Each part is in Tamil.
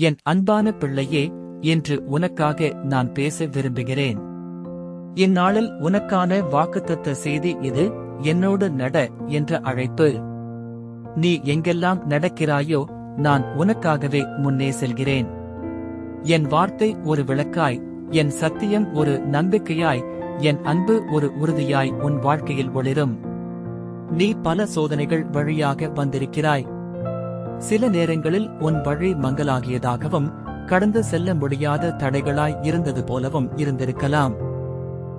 என் அன்பான பிள்ளையே என்று உனக்காக நான் பேச விரும்புகிறேன். இந்நாளில் உனக்கான வாக்குத்தத்த செய்தி இது என்னோடு நட என்ற அழைப்பு. நீ எங்கெல்லாம் நடக்கிறாயோ நான் உனக்காகவே முன்னே செல்கிறேன். என் வார்த்தை ஒரு விளக்காய் என் சத்தியம் ஒரு நம்பிக்கையாய் என் அன்பு ஒரு உறுதியாய் உன் வாழ்க்கையில் ஒளிரும். நீ பல சோதனைகள் வழியாக வந்திருக்கிறாய். சில நேரங்களில் உன் வழி மங்கலாகியதாகவும் கடந்து செல்ல முடியாத தடைகளாய் இருந்தது போலவும் இருந்திருக்கலாம்.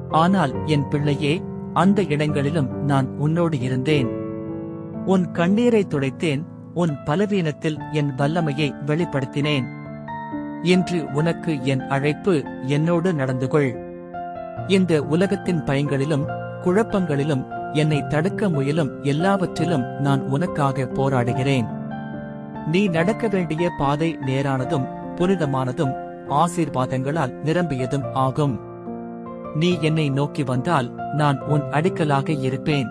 ஆனால் என் பிள்ளையே அந்த இடங்களிலும் நான் உன்னோடு இருந்தேன். உன் கண்ணீரை துடைத்தேன் உன் பலவீனத்தில் என் வல்லமையை வெளிப்படுத்தினேன். இன்று உனக்கு என் அழைப்பு என்னோடு நடந்து கொள். இந்த உலகத்தின் பயங்களிலும் குழப்பங்களிலும் என்னை தடுக்க முயலும் எல்லாவற்றிலும் நான் உனக்காக போராடுகிறேன். நீ நடக்க வேண்டிய பாதை நேரானதும் புனிதமானதும் ஆசீர்வாதங்களால் நிரம்பியதும் ஆகும். நீ என்னை நோக்கி வந்தால் நான் உன் அடிக்கலாக இருப்பேன்.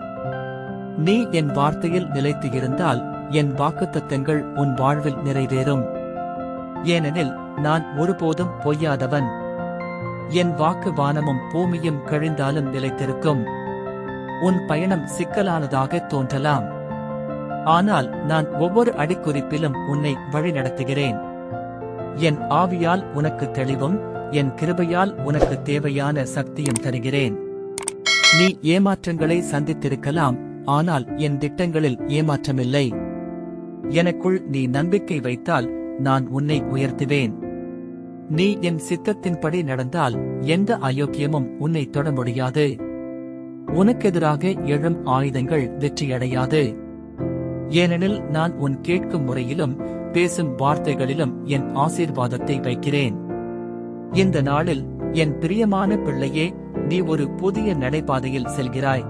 நீ என் வார்த்தையில் நிலைத்து இருந்தால் என் வாக்குத்தத்தங்கள் உன் வாழ்வில் நிறைவேறும். ஏனெனில் நான் ஒருபோதும் பொய்யாதவன். என் வாக்கு வானமும் பூமியும் கழிந்தாலும் நிலைத்திருக்கும். உன் பயணம் சிக்கலானதாக தோன்றலாம். ஆனால் நான் ஒவ்வொரு அடிக்குறிப்பிலும் உன்னை வழிநடத்துகிறேன். என் ஆவியால் உனக்கு தெளிவும் என் கிருபையால் உனக்கு தேவையான சக்தியும் தருகிறேன். நீ ஏமாற்றங்களை சந்தித்திருக்கலாம் ஆனால் என் திட்டங்களில் ஏமாற்றமில்லை. எனக்குள் நீ நம்பிக்கை வைத்தால் நான் உன்னை உயர்த்துவேன். நீ என் சித்தத்தின்படி நடந்தால் எந்த அயோக்கியமும் உன்னை தொட முடியாது. உனக்கெதிராக எழும் ஆயுதங்கள் வெற்றியடையாது. ஏனெனில் நான் உன் கேட்கும் முறையிலும் பேசும் வார்த்தைகளிலும் என் ஆசீர்வாதத்தை வைக்கிறேன். இந்த நாளில் என் பிரியமான பிள்ளையே நீ ஒரு புதிய நடைபாதையில் செல்கிறாய்.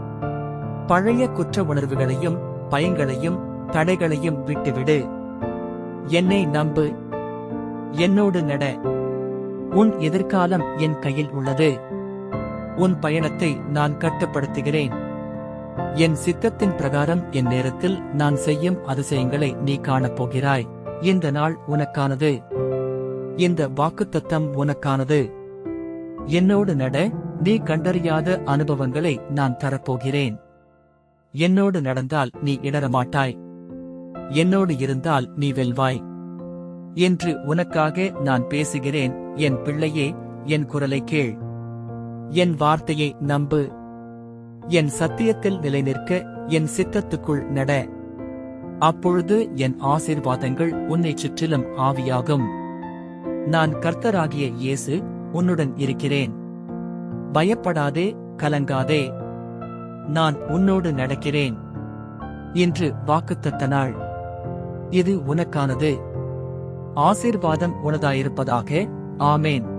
பழைய குற்ற உணர்வுகளையும் பயங்களையும் தடைகளையும் விட்டுவிடு. என்னை நம்பு. என்னோடு நட. உன் எதிர்காலம் என் கையில் உள்ளது. உன் பயணத்தை நான் கட்டுப்படுத்துகிறேன். என் சித்தத்தின் பிரகாரம் என் நேரத்தில் நான் செய்யும் அதிசயங்களை நீ காணப்போகிறாய் இந்த நாள் உனக்கானது. இந்த வாக்குத்தத்தம் உனக்கானது. என்னோடு நட நீ கண்டறியாத அனுபவங்களை நான் தரப்போகிறேன். என்னோடு நடந்தால் நீ இடரமாட்டாய் என்னோடு இருந்தால் நீ வெல்வாய். என்று உனக்காக நான் பேசுகிறேன். என் பிள்ளையே என் குரலை கேள். என் வார்த்தையை நம்பு. என் சத்தியத்தில் நிலைநிற்க என் சித்தத்துக்குள் நட. அப்பொழுது என் ஆசீர்வாதங்கள் உன்னை சுற்றிலும் ஆவியாகும். நான் கர்த்தராகிய இயேசு உன்னுடன் இருக்கிறேன். பயப்படாதே கலங்காதே. நான் உன்னோடு நடக்கிறேன். என்று வாக்குத்தத்த நாள் இது உனக்கானது. ஆசீர்வாதம் உனதாயிருப்பதாக. ஆமேன்.